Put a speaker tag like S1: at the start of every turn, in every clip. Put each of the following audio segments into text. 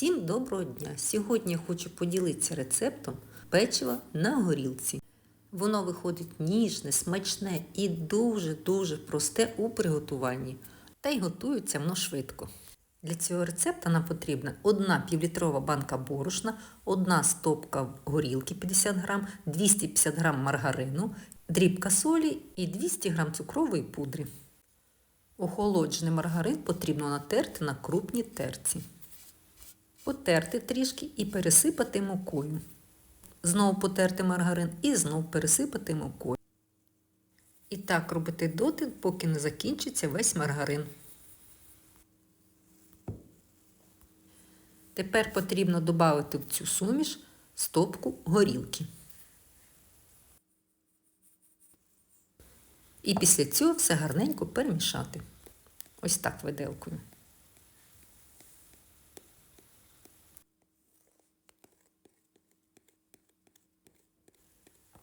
S1: Всім доброго дня! Сьогодні я хочу поділитися рецептом печива на горілці. Воно виходить ніжне, смачне і дуже-дуже просте у приготуванні. Та й готується воно швидко. Для цього рецепта нам потрібна одна півлітрова банка борошна, одна стопка горілки 50 грам, 250 грам маргарину, дрібка солі і 200 грам цукрової пудри. Охолоджений маргарин потрібно натерти на крупній терці. Потерти трішки і пересипати мукою. Знову потерти маргарин і знову пересипати мукою. І так робити доти, поки не закінчиться весь маргарин. Тепер потрібно додати в цю суміш стопку горілки. І після цього все гарненько перемішати. Ось так виделкою.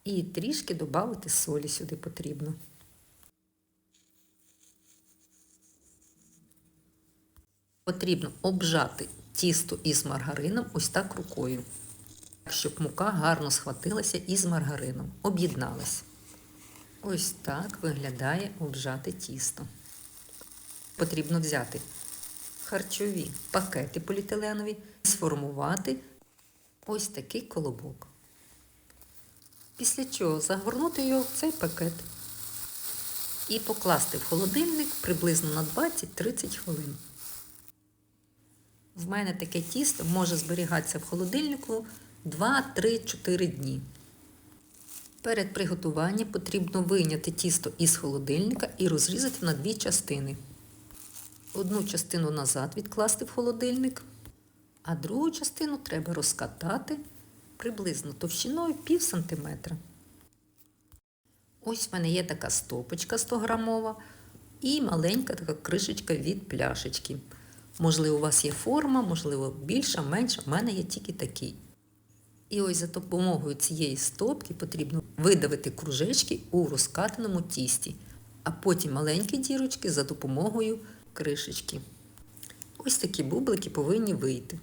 S1: І трішки додати солі сюди потрібно. Потрібно обжати тісто із маргарином ось так рукою, щоб мука гарно схватилася із маргарином, об'єдналась. Ось так виглядає обжате тісто. Потрібно взяти харчові пакети поліетиленові, і сформувати ось такий колобок. Після чого загорнути його в цей пакет і покласти в холодильник приблизно на 20-30 хвилин. В мене таке тісто може зберігатися в холодильнику 2-3-4 дні. Перед приготуванням потрібно вийняти тісто із холодильника і розрізати на дві частини. Одну частину назад відкласти в холодильник, а другу частину треба розкатати приблизно товщиною пів сантиметра. Ось в мене є така стопочка 100 грамова і маленька така кришечка від пляшечки. Можливо, у вас є форма, можливо, більша, менша, в мене є тільки такий. І ось за допомогою цієї стопки потрібно видавити кружечки у розкатаному тісті, а потім маленькі дірочки за допомогою кришечки. Ось такі бублики повинні вийти.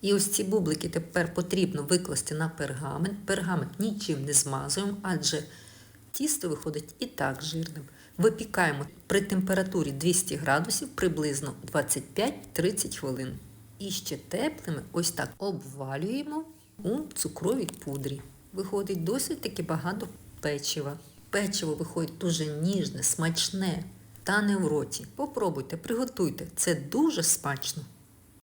S1: І ось ці бублики тепер потрібно викласти на пергамент. Пергамент нічим не змазуємо, адже тісто виходить і так жирним. Випікаємо при температурі 200 градусів приблизно 25-30 хвилин. І ще теплими ось так обвалюємо у цукровій пудрі. Виходить досить таки багато печива. Печиво виходить дуже ніжне, смачне та не в роті. Попробуйте, приготуйте. Це дуже смачно.